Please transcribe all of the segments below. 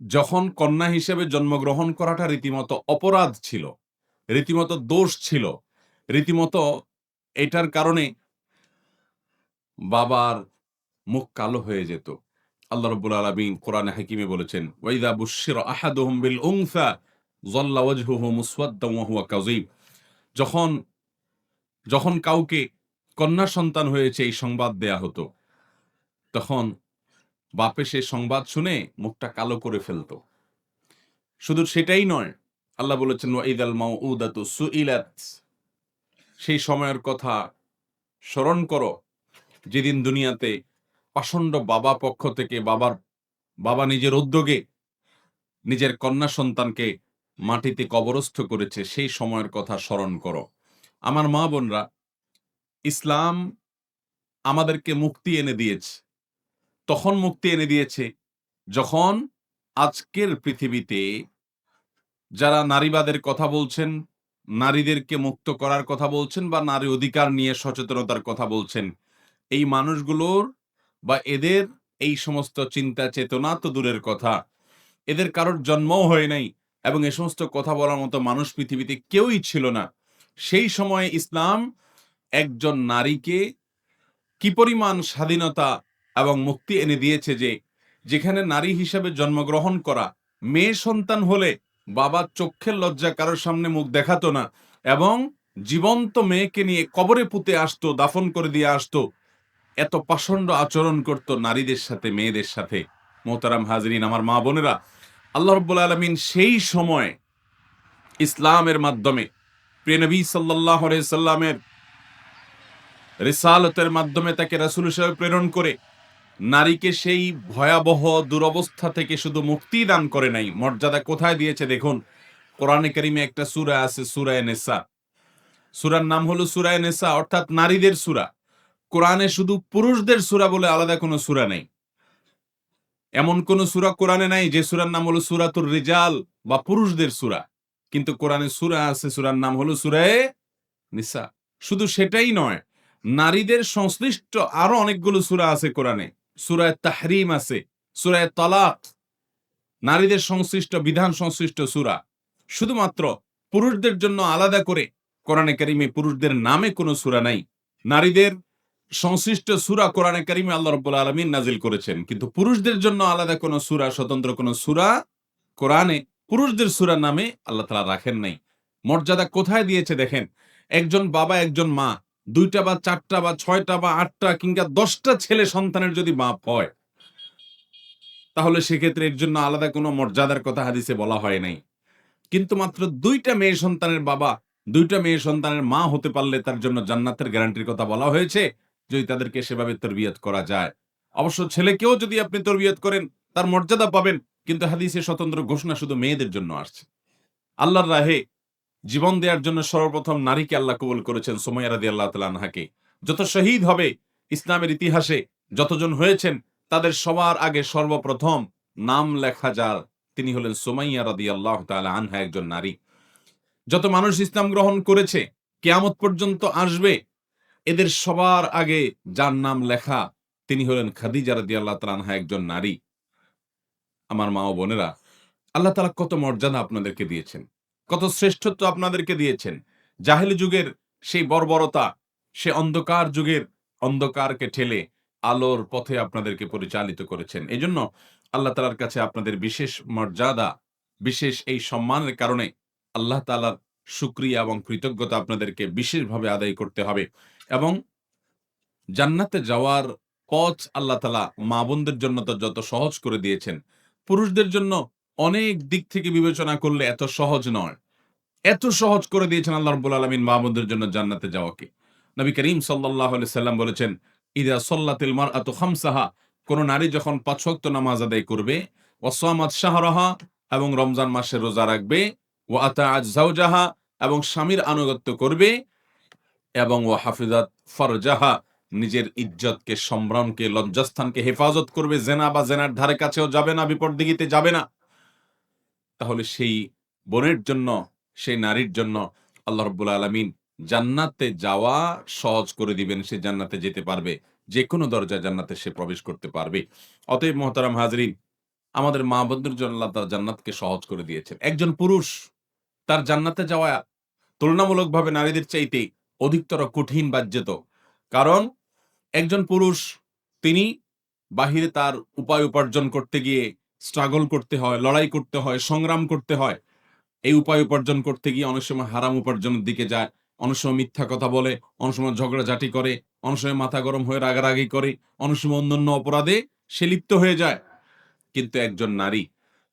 যখন কন্যা হিসেবে জন্মগ্রহণ করাটা রীতিমতো অপরাধ ছিল, রীতিমতো দোষ ছিল, রীতিমতো এটার কারণে বাবার মুখ কালো হয়ে যেত। আল্লাহ রব্বুল আলামিন কোরআনে হাকিমে বলেছেন ওয়াইদা বুশশিরা আহাদুহুম বিল উনসা যাল্লা ওয়াজহুহু মুসওয়াদ্দান ওয়া হুয়া কাযীব। যখন যখন কাউকে কন্যা সন্তান হয়েছে এই সংবাদ দেয়া হতো, তখন বাপে সে সংবাদ শুনে মুখটা কালো করে ফেলতো। শুধু সেটাই নয়, আল্লাহ বলেছেন মাউউদাতু সুইলাত সেই সময়ের কথা স্মরণ করো, যেদিন দুনিয়াতে পাষণ্ড বাবা পক্ষ থেকে বাবার, বাবা নিজের উদ্যোগে নিজের কন্যা সন্তানকে মাটিতে কবরস্থ করেছে, সেই সময়ের কথা স্মরণ করো। আমার মা বোনরা, ইসলাম আমাদেরকে মুক্তি এনে দিয়েছে। তখন মুক্তি এনে দিয়েছে। যখন আজকের পৃথিবীতে যারা নারীবাদের কথা বলছেন, নারীদেরকে মুক্ত করার কথা বলছেন বা নারী অধিকার নিয়ে সচেতনতার কথা বলছেন, এই মানুষগুলোর বা এদের এই সমস্ত চিন্তা চেতনা তো দূরের কথা। এদের কারোর জন্মও হয় নাই এবং এ সমস্ত কথা বলার মতো মানুষ পৃথিবীতে কেউই ছিল না। সেই সময়ে ইসলাম একজন নারীকে কি পরিমাণ স্বাধীনতা এবং মুক্তি এনে দিয়েছে যে, যেখানে নারী হিসেবে জন্মগ্রহণ করা মেয়ে সন্তান হলে বাবা চক্ষের লজ্জা কারোর সামনে মুখ দেখাতো না এবং জীবন্ত মেয়েকে নিয়ে কবরে পুঁতে আসতো, দাফন করে দিয়ে আসতো। এত পাষণ্ড আচরণ করত নারীদের সাথে, মেয়েদের সাথে। মোহতারাম হাজরিন, আমার মা বোনেরা, আল্লাহ রব্বুল আলমিন সেই সময় ইসলামের মাধ্যমে প্রিয়নবী সাল্লাহ সাল্লামের রিসালতের মাধ্যমে তাকে রাসুল হিসেবে প্রেরণ করে নারীকে সেই ভয়াবহ দুরবস্থা থেকে শুধু মুক্তি দান করে নাই। মর্যাদা কোথায় দিয়েছে দেখুন। কোরআনে কারিমে একটা সুরা আছে সুরায় নেসা সুরার নাম হলো সুরায় নেসা অর্থাৎ নারীদের সুরা। কোরআনে শুধু পুরুষদের সুরা বলে আলাদা কোনো সুরা নেই। এমন কোন সুরা কোরআনে নাই যে সুরার নাম হলো সুরাতুর রিজাল বা পুরুষদের সুরা। কিন্তু কোরআনে সুরা আছে, সুরার নাম হলো সুরায় নিসা শুধু সেটাই নয়, নারীদের সংশ্লিষ্ট আরও অনেকগুলো সুরা আছে কোরআনে। সুরায় তাহরিম আছে, সুরায় তালাক। নারীদের সংশ্লিষ্ট, বিধান সংশ্লিষ্ট সুরা। শুধুমাত্র পুরুষদের জন্য আলাদা করে কোরআনে কারিমে পুরুষদের নামে কোনো সুরা নাই। নারীদের সংশ্লিষ্ট সুরা কোরআনে কারিমে আল্লাহ রব্বুল আলমিন নাজিল করেছেন। কিন্তু পুরুষদের জন্য আলাদা কোনো সুরা, স্বতন্ত্র কোনো সুরা কোরআনে পুরুষদের সুরা নামে আল্লাহ তালা রাখেন নাই। মর্যাদা কোথায় দিয়েছে দেখেন? একজন বাবা, একজন মা দুইটা বা চারটা বা ছয়টা বা আটটা কিংবা দশটা ছেলে সন্তানের যদি বাপ হয়, তাহলে সেক্ষেত্রে এর জন্য আলাদা কোনো মর্যাদার কথা হাদিসে বলা হয় নাই। কিন্তু মাত্র দুইটা মেয়ে সন্তানের বাবা, দুইটা মেয়ে সন্তানের মা হতে পারলে তার জন্য জান্নাতের গ্যারান্টির কথা বলা হয়েছে, যদি তাদেরকে সেভাবে তরবিয়ত করা যায়। অবশ্য ছেলেকেও যদি আপনি তরবিয়ত করেন, তার মর্যাদা পাবেন, কিন্তু হাদিসে স্বতন্ত্র ঘোষণা শুধু মেয়েদের জন্য আসছে। আল্লাহর রাহে জীবন দেওয়ার জন্য সর্বপ্রথম নারীকে আল্লাহ কবুল করেছেন সোমাইয়া রাদি আল্লাহ তালাহাকে যত শহীদ হবে ইসলামের ইতিহাসে যতজন হয়েছেন, তাদের সবার আগে সর্বপ্রথম নাম লেখা যার, তিনি হলেন সোমাইয়া রাদি আল্লাহ তালা আনহা একজন নারী। যত মানুষ ইসলাম গ্রহণ করেছে, কেয়ামত পর্যন্ত আসবে, এদের সবার আগে যার নাম লেখা, তিনি হলেন খাদিজা রাদি আল্লাহ তালানহা একজন নারী। আমার মা ও বোনেরা, আল্লাহ তালা কত মর্যাদা আপনাদেরকে দিয়েছেন। কত শ্রেষ্ঠত্ব আপনাদেরকে দিয়েছেন। জাহেলি যুগের সেই বর্বরতা, সে অন্ধকার যুগের অন্ধকারকে ঠেলে আলোর পথে আপনাদেরকে পরিচালিত করেছেন। এই জন্য আল্লাহ তালার কাছে আপনাদের বিশেষ মর্যাদা, বিশেষ এই সম্মানের কারণে আল্লাহ তালার সুক্রিয়া এবং কৃতজ্ঞতা আপনাদেরকে বিশেষভাবে আদায় করতে হবে এবং জান্নাতে যাওয়ার পথ আল্লাহ তালা মা বোনদের জন্য তো যত সহজ করে দিয়েছেন। পুরুষদের জন্য অনেক দিক থেকে বিবেচনা করলে এত সহজ নয়। এত সহজ করে দিয়েছেন আল্লাহ রব্বুল আলমিন মা বোনদের জন্য জান্নাতে যাওয়াকে। নবী করিম সাল্লাহ সাল্লাম বলেছেন ইদা সল্লাতিল মার আত খামসাহা কোন নারী যখন পাঁচ ওয়াক্ত নামাজ আদায় করবে ওয়াসামাদ শাহরাহা এবং রমজান মাসে রোজা রাখবে ও আতা আজ জাহা এবং স্বামীর আনুগত্য করবে, এবং ও হাফিজাত ফরজাহা নিজের ইজ্জতকে, সম্ভ্রমকে, লজ্জাস্থানকে হেফাজত করবে, জেনা বা জেনার ধারে কাছেও যাবে না বিপদ দিঘিতে যাবে না। তাহলে সেই বোনের জন্য, সেই নারীর জন্য আল্লাহ রব্বুল আলমিন জান্নাতে যাওয়া সহজ করে দিবেন, সে জান্নাতে যেতে পারবে যে কোনো দরজায় জান্নাতে সে প্রবেশ করতে পারবে। অতএব মহতারাম হাজরিন, আমাদের মা বোনদের জন্য আল্লাহ তার জান্নাতকে সহজ করে দিয়েছেন। একজন পুরুষ, তার জান্নাতে যাওয়া তুলনামূলকভাবে নারীদের চাইতে অধিকতর কঠিন বাজ্যত কারণ একজন পুরুষ, তিনি বাহিরে তার উপায় উপার্জন করতে গিয়ে স্ট্রাগল করতে হয়, লড়াই করতে হয়, সংগ্রাম করতে হয়, এই উপায় উপার্জন করতে গিয়ে অনেক সময় হারাম উপার্জনের দিকে যায়। অনেক সময় মিথ্যা কথা বলে, অনেক সময় ঝগড়াঝাটি করে, অনেক সময় মাথা গরম হয়ে রাগারাগি করে, অনেক সময় অন্যান্য অপরাধে সে লিপ্ত হয়ে যায়। কিন্তু একজন নারী,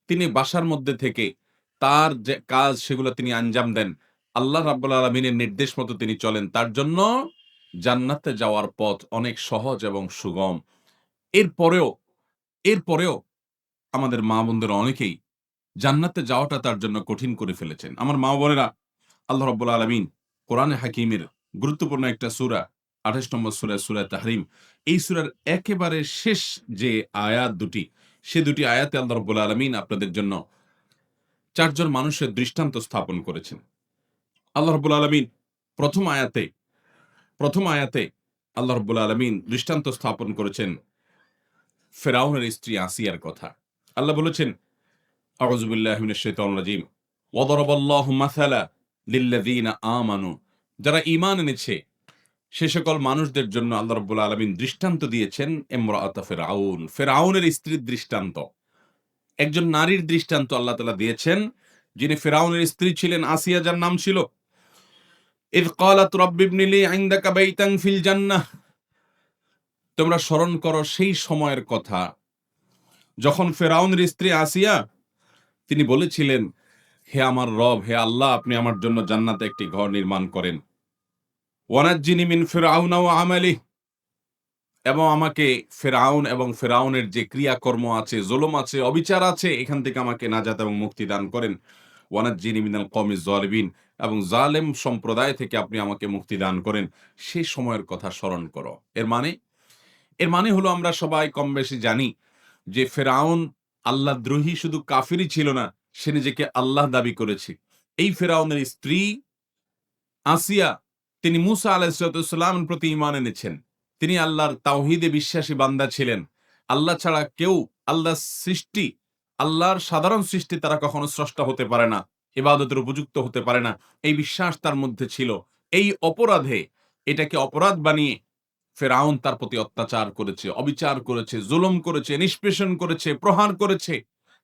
তিনি বাসার মধ্যে থেকে তার যে কাজ সেগুলো তিনি আঞ্জাম দেন। আল্লাহ রাব্বুল আলমিনের নির্দেশ মতো তিনি চলেন। তার জন্য জান্নাতে যাওয়ার পথ অনেক সহজ এবং সুগম। এরপরেও এরপরেও আমাদের মা বোনদের অনেকেই জান্নাতে যাওয়াটা তার জন্য কঠিন করে ফেলেছেন। আমার মা বোনেরা, আল্লাহ রব্বুল আলমিন কোরআনে হাকিমের গুরুত্বপূর্ণ একটা সুরা, আঠাশ নম্বর সুরা সুরা তাহরিম, এই সুরার একেবারে শেষ যে আয়াত দুটি, সে দুটি আয়াতে আল্লাহ রব্বুল আলমিন আপনাদের জন্য চারজন মানুষের দৃষ্টান্ত স্থাপন করেছেন। আল্লাহ রব্বুল আলমিন প্রথম আয়াতে প্রথম আয়াতে আল্লাহ রব্বুল আলমিন দৃষ্টান্ত স্থাপন করেছেন ফেরাউনের স্ত্রী আসিয়ার কথা। আল্লাহ বলেছেন লিল্লাযীনা আমানু। যারা ইমান এনেছে, সে সকল মানুষদের জন্য আল্লাহ রাব্বুল আলামিন দৃষ্টান্ত দিয়েছেন, ইমরাআত ফিরআউন। ফিরআউনের স্ত্রীর দৃষ্টান্ত। একজন নারীর দৃষ্টান্ত আল্লাহ তালা দিয়েছেন, যিনি ফেরাউনের স্ত্রী ছিলেন, আসিয়া যার নাম ছিল ইয ক্বালাত রাব্বি ইবনি লি ইনদাকা বাইতান ফিল জান্নাহ। তোমরা স্মরণ করো সেই সময়ের কথা যখন ফেরাউনের স্ত্রী আসিয়া, তিনি বলেছিলেন, হে আমার রব, হে আল্লাহ, আপনি আমার জন্য জান্নাতে একটি ঘর নির্মাণ করেন। ওয়ানাজ্জিনি মিন ফেরাউনা ও আমালি। এবং আমাকে ফেরাউন এবং ফেরাউনের যে ক্রিয়াকর্ম আছে, জুলুম আছে, অবিচার আছে, এখান থেকে আমাকে নাজাত এবং মুক্তি দান করেন। ওয়ানাজ্জিনি মিনাল কওমিজ জালিবিন এবং জালেম সম্প্রদায় থেকে আপনি আমাকে মুক্তি দান করেন। সেই সময়ের কথা স্মরণ করো। এর মানে? এর মানে হলো আমরা সবাই কম বেশি জানি যে ফেরাউন আল্লাহ দ্রোহী শুধু কাফিরই ছিল না, সে নিজেকে আল্লাহ দাবি করেছে। এই ফেরাউনের স্ত্রী আসিয়া তিনি মুসা আলাহিসাল্লামের প্রতি ইমান এনেছেন। তিনি আল্লাহর তাওহিদে বিশ্বাসী বান্দা ছিলেন। আল্লাহ ছাড়া কেউ আল্লাহ সৃষ্টি, আল্লাহর সাধারণ সৃষ্টি তারা কখনো স্রষ্টা হতে পারে না, ইবাদতের উপযুক্ত হতে পারে না। এই বিশ্বাস তার মধ্যে ছিল। এই অপরাধে এটাকে অপরাধ বানিয়ে ফেরাউন তার প্রতি অত্যাচার করেছে, অবিচার করেছে, জুলুম করেছে, নিষ্পেষণ করেছে, প্রহার করেছে।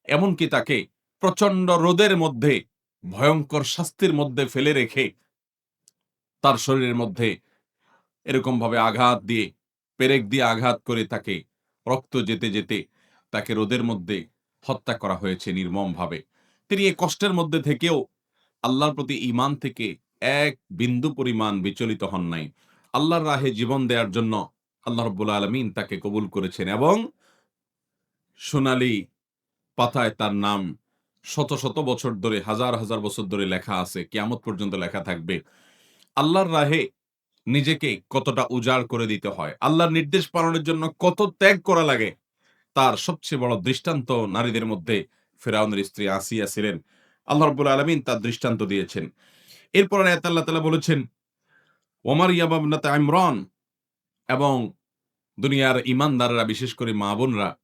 এমনকি তাকে প্রচণ্ড রোদের মধ্যে, ভয়ঙ্কর শাস্তির মধ্যে ফেলে রেখে তার শরীরের মধ্যে এরকম ভাবে আঘাত দিয়ে, পেরেক দিয়ে আঘাত করে তাকে রক্ত যেতে যেতে তাকে রোদের মধ্যে হত্যা করা হয়েছে নির্মম ভাবে তিনি এই কষ্টের মধ্যে থেকেও আল্লাহর প্রতি ইমান থেকে এক বিন্দু পরিমাণ বিচলিত হন নাই। আল্লাহর রাহে জীবন দেওয়ার জন্য আল্লাহ রব্বুল আলমিন তাকে কবুল করেছেন এবং সোনালি পাতায় তার নাম শত শত বছর ধরে, হাজার হাজার বছর ধরে লেখা আছে, কিয়ামত পর্যন্ত লেখা থাকবে। আল্লাহর রাহে নিজেকে কতটা উজাড় করে দিতে হয়, আল্লাহর নির্দেশ পালনের জন্য কত ত্যাগ করা লাগে, তার সবচেয়ে বড় দৃষ্টান্ত নারীদের মধ্যে ফেরাউনের স্ত্রী আসিয়া ছিলেন। আল্লাহ রব্বুল আলমিন তার দৃষ্টান্ত দিয়েছেন। এরপর আয়াত আল্লাহ তালা বলেছেন ওমার ইয়াবাবনাতে ইমরান এবং দুনিয়ার ইমানদাররা, বিশেষ করে মা বোনরা,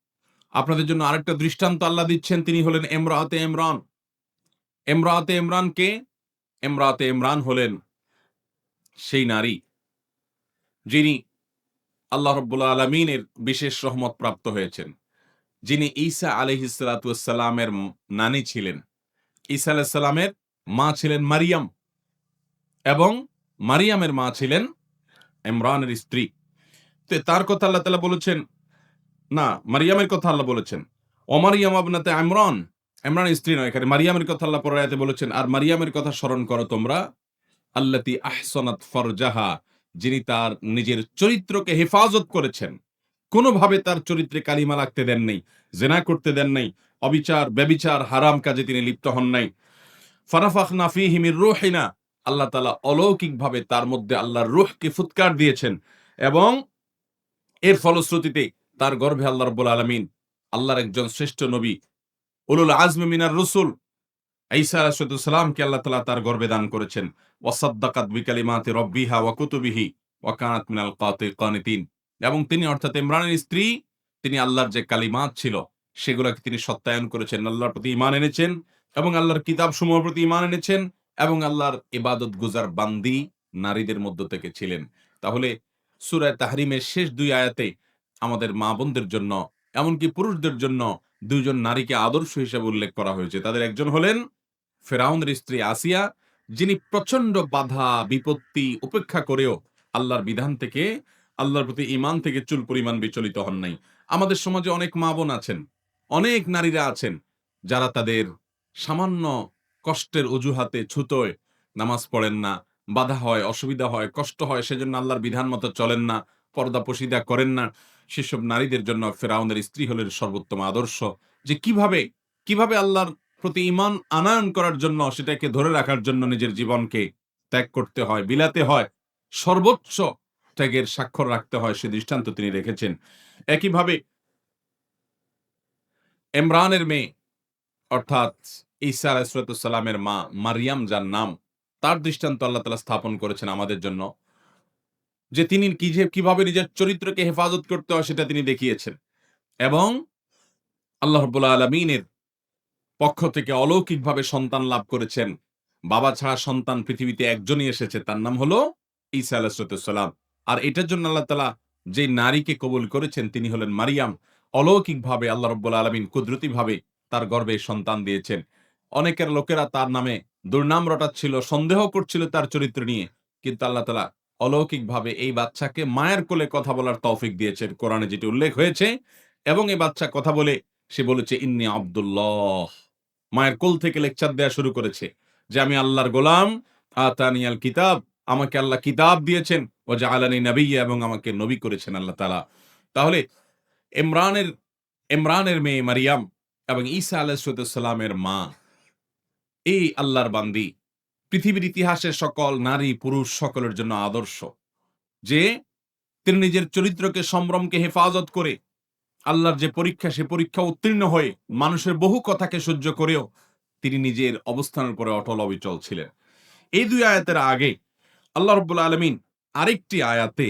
আপনাদের জন্য আরেকটা দৃষ্টান্ত আল্লাহ দিচ্ছেন। তিনি হলেন এমরাতে ইমরান। এমরাতে ইমরান কে? এমরাতে ইমরান হলেন সেই নারী যিনি আল্লাহ রব্বুল আলমিনের বিশেষ রহমত প্রাপ্ত হয়েছেন। যিনি ঈসা আলহিসালামের নানি ছিলেন। ঈসা আলাহিসাল্লামের মা ছিলেন মারিয়াম এবং মারিয়ামের মা ছিলেন ইমরানের স্ত্রী। তো তার কথা আল্লাহ তালা বলেছেন, না, মারিয়ামের কথা আল্লাহ বলেছেন। অমারিয়াম আবনাতে ইমরান, ইমরানের স্ত্রী নয় এখানে মারিয়ামের কথা আল্লাহ পরায়াতে বলেছেন, আর মারিয়ামের কথা স্মরণ করো তোমরা, আল্লাতি আহসনাত ফরজাহা, যিনি তার নিজের চরিত্রকে হেফাজত করেছেন। কোনোভাবে তার চরিত্রে কালিমা লাগতে দেন নাই, জেনা করতে দেন নাই, অবিচার, ব্যবিচার, হারাম কাজে তিনি লিপ্ত হন নাই। ফারাফাখ নাফি হিমির রোহিনা আল্লাহ তালা অলৌকিকভাবে তার মধ্যে আল্লাহর রুহকে ফুৎকার দিয়েছেন এবং এর ফলশ্রুতিতে তার গর্ভে আল্লাহ রব্বুল আলমিন আল্লাহর একজন শ্রেষ্ঠ নবী উলুল আজম মিনার রসুল ঈসা আলাহিসাল্লামকে আল্লাহ তালা তার গর্বে দান করেছেন। ওয়াসাদ্দাকাত বিকালিমাতে রব্বিহা ওয়া কুতুবিহি ওয়াকানাত মিনাল কাতে কানিতিন এবং তিনি অর্থাৎ ইমরানের স্ত্রী, তিনি আল্লাহর যে কালিমাত ছিল, সেগুলোকে তিনি সত্যায়ন করেছেন, আল্লাহর প্রতি ইমান এনেছেন এবং আল্লাহর কিতাব সমূহের প্রতি ইমান এনেছেন। এবং আল্লাহর ইবাদত গুজার বান্দি নারীদের মধ্য থেকে ছিলেন। তাহলে সুরায় তাহরিমের শেষ দুই আয়াতে আমাদের মা বোনদের জন্য এমনকি পুরুষদের জন্য দুইজন নারীকে আদর্শ হিসেবে উল্লেখ করা হয়েছে। তাদের একজন হলেন ফেরাউনের স্ত্রী আসিয়া, যিনি প্রচণ্ড বাধা, বিপত্তি উপেক্ষা করেও আল্লাহর বিধান থেকে, আল্লাহর প্রতি ইমান থেকে চুল পরিমাণ বিচলিত হন নাই। আমাদের সমাজে অনেক মা বোন আছেন, অনেক নারীরা আছেন যারা তাদের সামান্য কষ্টের অজুহাতে ছুতোয়, নামাজ পড়েন না, বাধা হয়, অসুবিধা হয়, কষ্ট হয়, সেজন্য আল্লাহর বিধান মতো চলেন না, পর্দা পশিদা করেন না। সেসব নারীদের জন্য ফেরাউনের স্ত্রী হলেন সর্বোত্তম আদর্শ। যে কীভাবে কীভাবে আল্লাহর প্রতি ইমান আনায়ন করার জন্য, সেটাকে ধরে রাখার জন্য নিজের জীবনকে ত্যাগ করতে হয়, বিলাতে হয়, সর্বোচ্চ ত্যাগের স্বাক্ষর রাখতে হয়, সে দৃষ্টান্ত তিনি রেখেছেন। একইভাবে, ইমরানের মেয়ে, অর্থাৎ ঈসা আলাইসালামের মা মারিয়াম, যার নাম, তার দৃষ্টান্ত আল্লাহ তালা স্থাপন করেছেন আমাদের জন্য। যে তিনি কি যে, কীভাবে নিজের চরিত্রকে হেফাজত করতে হয় সেটা তিনি দেখিয়েছেন। এবং আল্লাহ রব্বুল্লা আলমিনের পক্ষ থেকে অলৌকিকভাবে সন্তান লাভ করেছেন। বাবা ছাড়া সন্তান পৃথিবীতে একজনই এসেছে, তার নাম হলো ঈসা আলাহিসাল্লাম আর এটার জন্য আল্লাহ তালা যে নারীকে কবুল করেছেন, তিনি হলেন মারিয়াম। অলৌকিকভাবে আল্লাহ রব্বুল আলমিন কুদরতিভাবে তার গর্বে সন্তান দিয়েছেন। অনেকের লোকেরা তার নামে দুর্নাম রটাচ্ছিল, সন্দেহ করছিল তার চরিত্র নিয়ে। কিন্তু আল্লাহ তালা অলৌকিকভাবে এই বাচ্চাকে মায়ের কোলে কথা বলার তৌফিক দিয়েছেন। কোরআনে যেটি উল্লেখ হয়েছে, এবং এই বাচ্চা কথা বলে সে বলেছে, ইন্নি আব্দুল্লাহ। মায়ের কোল থেকে লেকচার দেওয়া শুরু করেছে যে, আমি আল্লাহর গোলাম আতানিয়াল কিতাব। আমাকে আল্লাহ কিতাব দিয়েছেন ও যে আলানি নবী এবং আমাকে নবী করেছেন আল্লাহ তালা। তাহলে ইমরানের ইমরানের মেয়ে মারিয়াম এবং ঈসা আলাহিসাল্লামের মা এই আল্লাহর বান্দি। পৃথিবীর ইতিহাসের সকল নারী, পুরুষ সকলের জন্য আদর্শ। যে তিনি নিজের চরিত্রকে, সম্ভ্রমকে হেফাজত করে আল্লাহর যে পরীক্ষা, সে পরীক্ষা উত্তীর্ণ হয়ে মানুষের বহু কথাকে সহ্য করেও তিনি নিজের অবস্থানের উপরে অটল অবিচল ছিলেন। এই দুই আয়াতের আগে আল্লাহ রব্বুল আলমিন আরেকটি আয়াতে,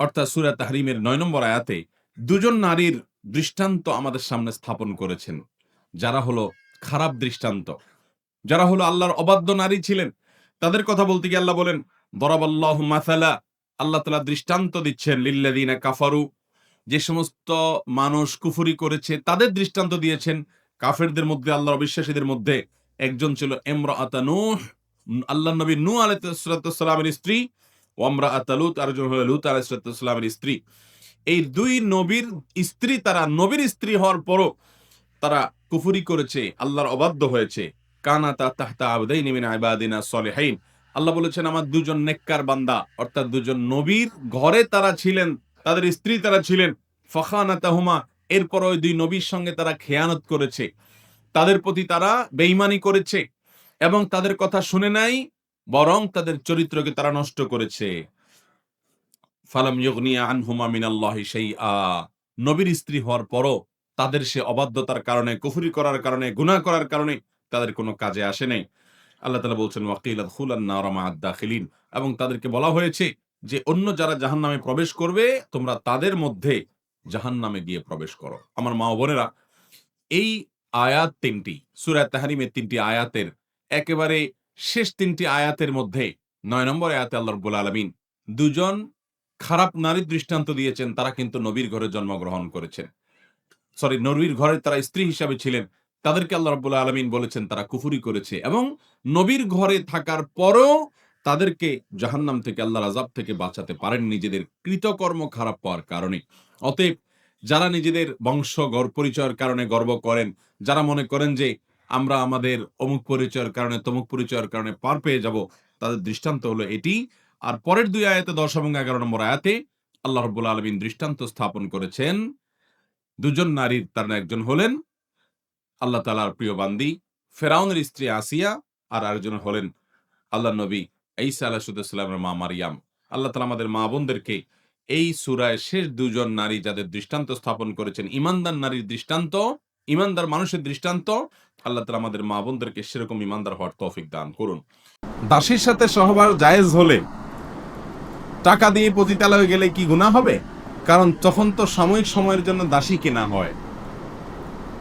অর্থাৎ সুরা তাহরিমের নয় নম্বর আয়াতে দুজন নারীর দৃষ্টান্ত আমাদের সামনে স্থাপন করেছেন, যারা হলো খারাপ দৃষ্টান্ত। যারা হলো আল্লাহর অবাধ্য নারী ছিলেন, তাদের কথা বলতে গিয়ে আল্লাহ বলেন বরাবাল্লাহ মাসালা, আল্লাহ তালা দৃষ্টান্ত দিচ্ছেন লিল্লাদিনা কাফারু, যে সমস্ত মানুষ কুফুরি করেছে, তাদের দৃষ্টান্ত দিয়েছেন, কাফেরদের মধ্যে আল্লাহ অবিশ্বাসীদের মধ্যে একজন ছিল এমরা আতানুহ আল্লাহ নবী নু আলাইসালামের স্ত্রী ওমরা আতালুত আর একজন হলো লুত আলাইসালামের স্ত্রী। এই দুই নবীর স্ত্রী, তারা নবীর স্ত্রী হওয়ার পরও তারা কুফুরি করেছে, আল্লাহর অবাধ্য হয়েছে। কানাতা তাহতা আবদাই নিমিন আইবাদিনা সলেহাইন আল্লাহ বলেছেন, আমার দুজন নেককার বান্দা, অর্থাৎ দুজন নবীর ঘরে তারা ছিলেন, তাদের স্ত্রী তারা ছিলেন ফখানা তাহুমা এরপর ওই দুই নবীর সঙ্গে তারা খেয়ানত করেছে। তাদের প্রতি তারা বেইমানি করেছে এবং তাদের কথা শুনে নাই, বরং তাদের চরিত্রকে তারা নষ্ট করেছে। ফালাম ইয়গনিয়া আনহুমা মিনাল্লাহি সেই আ নবীর স্ত্রী হওয়ার পরও তাদের সে অবাধ্যতার কারণে, কুফুরি করার কারণে, গুনাহ করার কারণে তাদের কোনো কাজে আসে নাই। আল্লাহ তালা বলছেন, ওয়াকিল আদাখিলিন এবং তাদেরকে বলা হয়েছে যে, অন্য যারা জাহান নামে প্রবেশ করবে, তোমরা তাদের মধ্যে জাহান নামে গিয়ে প্রবেশ করো। আমার মা বোনেরা, এই আয়াত তিনটি সুরাত তাহারিমের তিনটি আয়াতের একেবারে শেষ তিনটি আয়াতের মধ্যে নয় নম্বর আয়াতে আল্লাহ রব্বুল আলমিন দুজন খারাপ নারীর দৃষ্টান্ত দিয়েছেন, তারা কিন্তু নবীর ঘরে জন্মগ্রহণ করেছেন। সরি, নবীর ঘরে তারা স্ত্রী হিসাবে ছিলেন। তাদেরকে আল্লাহ রব্বুল্লাহ আলমিন বলেছেন, তারা কুফুরি করেছে এবং নবীর ঘরে থাকার পরও তাদেরকে জাহান্নাম থেকে, আল্লাহর আজাব থেকে বাঁচাতে পারেন নিজেদের কৃতকর্ম খারাপ পাওয়ার কারণে। অতএব যারা নিজেদের বংশ গড় পরিচয়ের কারণে গর্ব করেন, যারা মনে করেন যে আমরা আমাদের অমুক পরিচয়ের কারণে, তমুক পরিচয়ের কারণে পার পেয়ে যাব, তাদের দৃষ্টান্ত হলো এটি। আর পরের দুই আয়াতে দশ এবং এগারো নম্বর আয়াতে আল্লাহ রব্বুল আলমিন দৃষ্টান্ত স্থাপন করেছেন। দুজন নারীর তার একজন হলেন আল্লাহ তালার প্রিয় বান্দি, ফেরাউনের স্ত্রী আসিয়া আর আরেকজন হলেন আল্লাহ নবী ঈসা আলাহিসাল্লামের মা মারিয়াম। আল্লাহ তালা আমাদের মা বোনদেরকে এই সুরায় শেষ দুজন নারী যাদের দৃষ্টান্ত স্থাপন করেছেন, ইমানদার নারীর দৃষ্টান্ত, ইমানদার মানুষের দৃষ্টান্ত, আল্লাহ তালা আমাদের মা বোনদেরকে সেরকম ইমানদার হওয়ার তৌফিক দান করুন। দাসীর সাথে সহবার জায়েজ হলে টাকা দিয়ে পতিতালয়ে গেলে কি গুণা হবে? কারণ তখন তো সাময়িক সময়ের জন্য দাসী কেনা হয়।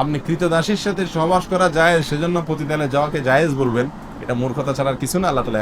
আপনি কৃতদাসীর সাথে সহবাস করা যায়, সেজন্য প্রতিদানে যাওয়াকে জায়েজ বলবেন। এটা মূর্খতা ছাড়ার কিছু না, আল্লাহ তালা